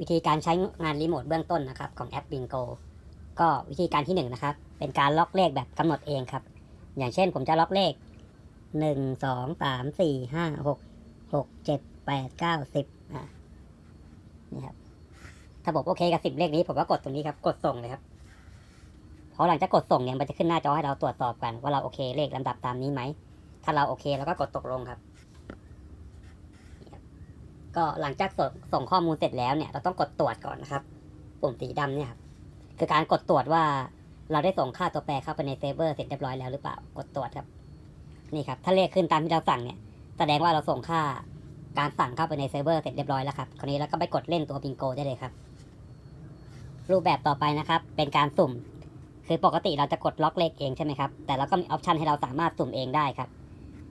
วิธีการใช้งานรีโมทเบื้องต้นนะครับของแอป Bingo ก็วิธีการที่หนึ่งนะครับเป็นการล็อกเลขแบบกำหนดเองครับ อย่างเช่นผมจะล็อกเลขหนึ่งสองสามสี่ห้าหกหกเจ็ดแปดเก้าสิบอะนี่ครับถ้าผมโอเคกับสิบเลขนี้ผมก็กดตรงนี้ครับกดส่งเลยครับพอหลังจากกดส่งเนี่ยมันจะขึ้นหน้าจอให้เราตรวจสอบกันว่าเราโอเคเลขลำดับตามนี้ไหมถ้าเราโอเคเราก็กดตกลงครับ ก็หลังจากส่งส่งข้อมูลเสร็จแล้วเนี่ยเราต้องกดตรวจก่อนนะครับ ปุ่มสีดำเนี่ยครับคือการกดตรวจว่าเราได้ส่งค่าตัวแปรเข้าไปในเซิร์ฟเวอร์เสร็จเรียบร้อยแล้วหรือเปล่ากดตรวจครับนี่ครับถ้าเลขขึ้นตามที่เราสั่งเนี่ยแสดงว่าเราส่งค่าการสั่งเข้าไปในเซิร์ฟเวอร์เสร็จเรียบร้อยแล้วครับ คราวนี้เราก็ไปกดเล่นตัวบิงโกได้เลยครับ รูปแบบต่อไปนะครับ เป็นการสุ่ม คือปกติเราจะกดล็อกเลขเองใช่ไหมครับ แต่เราก็มีออปชันให้เราสามารถสุ่มเองได้ครับ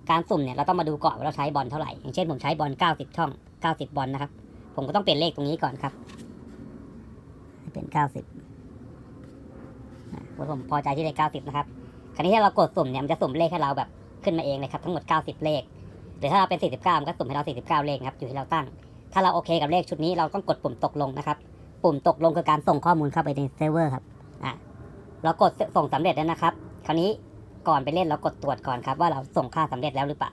การสุ่มเนี่ยเราต้องมาดูก่อนว่าเราใช้บอลเท่าไหร่ อย่างเช่นผมใช้บอล 90 ช่อง 90 บอลนะครับ ผมก็ต้องเปลี่ยนเลขตรงนี้ก่อนครับ เป็น 90ผมพอใจที่เลข90 นะครับ คราวนี้ถ้าเรากดสุ่มเนี่ยมันจะสุ่มเลขให้เราแบบขึ้นมาเองเลยครับทั้งหมด 90 เลข หรือถ้าเราเป็น 49 มันก็สุ่มให้เรา 49 เลขครับอยู่ที่เราตั้ง ถ้าเราโอเคกับเลขชุดนี้เราต้องกดปุ่มตกลงนะครับ ปุ่มตกลงคือการส่งข้อมูลเข้าไปในเซิร์ฟเวอร์ครับ อะ เรากดส่งสำเร็จแล้วนะครับ คราวนี้ ก่อนไปเล่นเรากดตรวจก่อนครับว่าเราส่งค่าสำเร็จแล้วหรือเปล่า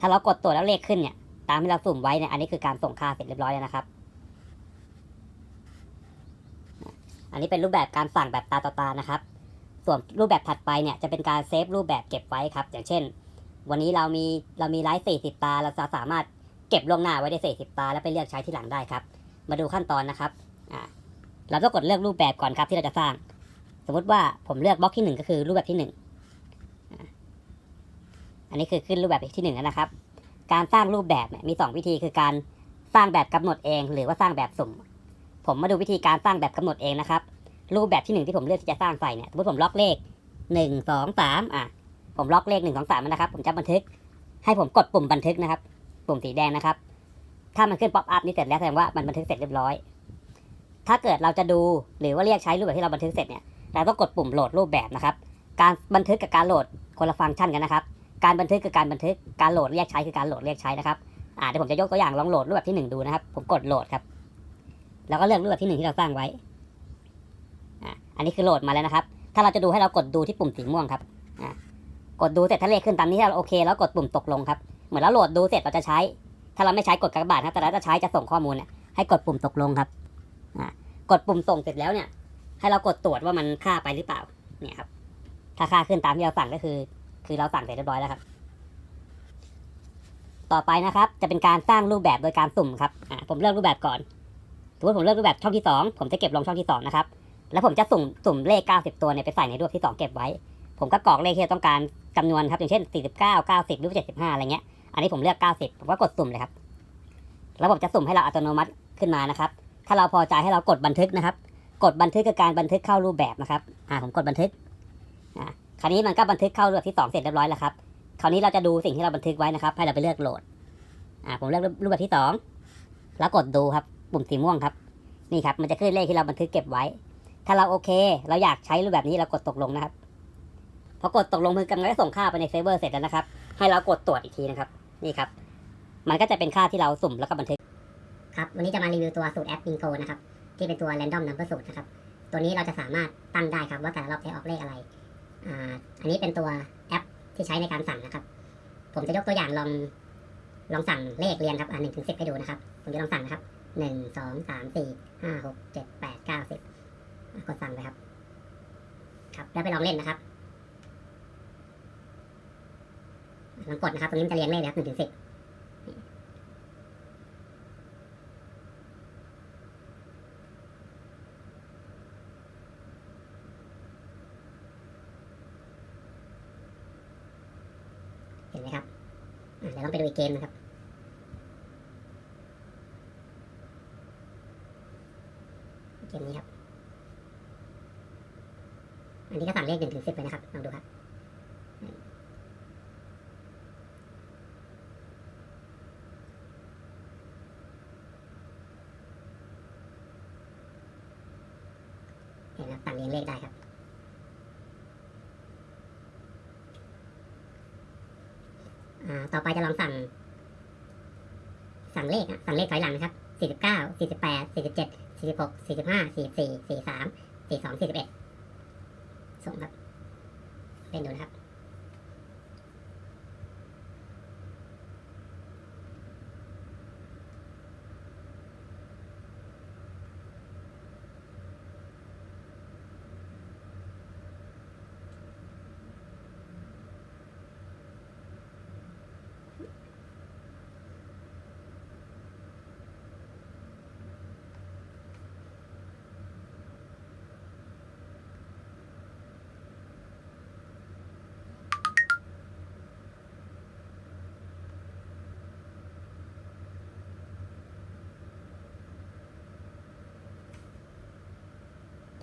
ถ้าเรากดตรวจแล้วเลขขึ้นเนี่ย ตามที่เราสุ่มไว้เนี่ยอันนี้คือการส่งค่าเสร็จเรียบร้อยแล้วนะครับ อันนี้เป็นรูปแบบการสั่งแบบตาต่อตานะครับ ส่วนรูปแบบถัดไปเนี่ยจะเป็นการเซฟรูปแบบเก็บไว้ครับ อย่างเช่น วันนี้เรามีเรามีไลฟ์40ตา เราจะสามารถเก็บล่วงหน้าไว้ได้40ตา แล้วไปเลือกใช้ที่หลังได้ครับ มาดูขั้นตอนนะครับอ่าเราต้องกดเลือกรูปแบบก่อนครับที่เราจะสร้าง สมมติว่าผมเลือกบล็อกที่หนึ่งก็คือรูปแบบที่หนึ่ง อันนี้คือขึ้นรูปแบบที่หนึ่งแล้วนะครับ การสร้างรูปแบบมีสองวิธีคือการสร้างแบบกำหนดเอง หรือว่าสร้างแบบสุ่ม ผมมาดูวิธีการสร้างแบบกำหนดเองนะครับ รูปแบบที่หนึ่งที่ผมเลือกที่จะสร้างใส่เนี่ยสมมติผมล็อกเลขหนึ่งสองสามอะผมล็อกเลขหนึ่งสองสามนะครับ ผมจะบันทึก ให้ผมกดปุ่มบันทึกนะครับ ปุ่มสีแดงนะครับ ถ้ามันขึ้นป๊อปอัพนี่เสร็จแล้วแสดงว่ามันบันทึกเสร็จเรียบร้อย ถ้าเกิดเราจะดูหรือว่าเรียกใช้รูปแบบที่เราบันทึกเสร็จเนี่ยเราต้องกดปุ่มโหลดรูปแบบนะครับ การบันทึกกับการโหลดคนละฟังก์ชันกันนะครับ การบันทึกคือการบันทึกการโหลดเรียกใช้คือการโหลดเรียกใช้นะครับอ่าเดี๋ยวผมจะยกตัวอย่างลองโหลดรูปแบบที่หนึ่งดูนะครับ ผมกดโหลดครับ แล้วก็เลือกรูปแบบที่หนึ่งที่เราสร้างไว้อ่าอันนี้คือโหลดมาแล้วนะครับ ถ้าเราจะดูให้เรากดดูที่ปุ่มสีม่วงครับอ่ากดดูเสร็จถ้าเลขขึ้นตามนี้ถ้าเราโอเคแล้วกดปุ่มตกลงครับเหมือนเราโหลดดูเสร็จเราจะใช้ ถ้าเราไม่ใช้กดกระบาดครับแต่เราจะใช้จะส่งข้อมูลเนี่ยให้กดปุ่มตกลงครับอ่ากดปุ่มส่งเสร็จแล้วเนี่ย ให้เรากดตรวจว่ามันค่าไปหรือเปล่าเนี่ยครับถ้าค่าขึ้นตามที่เราสั่งก็คือ คือเราสั่งเสร็จเรียบร้อยแล้วครับ ต่อไปนะครับ จะเป็นการสร้างรูปแบบโดยการสุ่มครับอ่าผมเลือกรูปแบบก่อนสมมติผมเลือกรูปแบบช่องที่สองผมจะเก็บลงช่องที่สองนะครับ แล้วผมจะสุ่มสุ่มเลข 90 ตัวเนี่ยไปใส่ในรูปที่สองเก็บไว้ ผมก็กรอกเลขที่เราต้องการจำนวนครับ อย่างเช่น 49 90 หรือ 75 อะไรเงี้ย อันนี้ผมเลือก 90 ผมก็กดสุ่มเลยครับ ระบบจะสุ่มให้เราอัตโนมัติขึ้นมานะครับ ถ้าเราพอใจให้เรากดบันทึกนะครับ กดบันทึกคือการบันทึกเข้ารูปแบบนะครับ อ่าผมกดบันทึก อ่า คราวนี้มันก็บันทึกเข้ารูปแบบที่สองเสร็จเรียบร้อยแล้วครับ คราวนี้เราจะดูสิ่งที่เราบันทึกไว้นะครับ ให้เราไปเลือกโหลด อ่า ผมเลือกรูปแบบที่สองแล้วกดดูครับ ปุ่มสีม่วงครับ นี่ครับ มันจะขึ้นเลขที่เราบันทึกเก็บไว้ ถ้าเราโอเค เราอยากใช้รูปแบบนี้เรากดตกลงนะครับ พอกดตกลงมือกำลังจะส่งค่าไปในเซิร์ฟเวอร์เสร็จแล้วนะครับ ให้เรากดตรวจอีกทีนะครับ นี่ครับ มันก็จะเป็นค่าที่เราสุ่มแล้วก็บันทึก ครับ วันนี้จะมารีวิวตัวสูตรแอป Bingo นะครับ ที่เป็นตัว Random Number สูตรนะครับ ตัวนี้เราจะสามารถตั้งได้ครับว่าแต่ละรอบจะออกเลขอะไร อันนี้เป็นตัวแอปที่ใช้ในการสั่งนะครับ ผมจะยกตัวอย่างลองลองสั่งเลขเรียงครับ อ่าหนึ่งถึงสิบให้ดูนะครับ ผมจะลองสั่งนะครับหนึ่งสองสามสี่ห้าหกเจ็ดแปดเก้าสิบกดสั่งไปครับ ครับ แล้วไปลองเล่นนะครับลองกดนะครับ ตรงนี้มันจะเรียงเลขนะครับหนึ่งถึงสิบ เห็นไหมครับอะ เดี๋ยวต้องไปดูอีกเกมนะครับเกมนี้ครับ อันนี้ก็สั่งเลขหนึ่งถึงสิบไปนะครับลองดูครับเห็นไหมครับสั่งเรียงเลขได้ครับ ต่อไปจะลองสั่ง สั่งเลขสั่งเลขถอยหลังนะครับ 49 48 47 46 45 44 43 42 41ส่งครับ เป็นดูนะครับ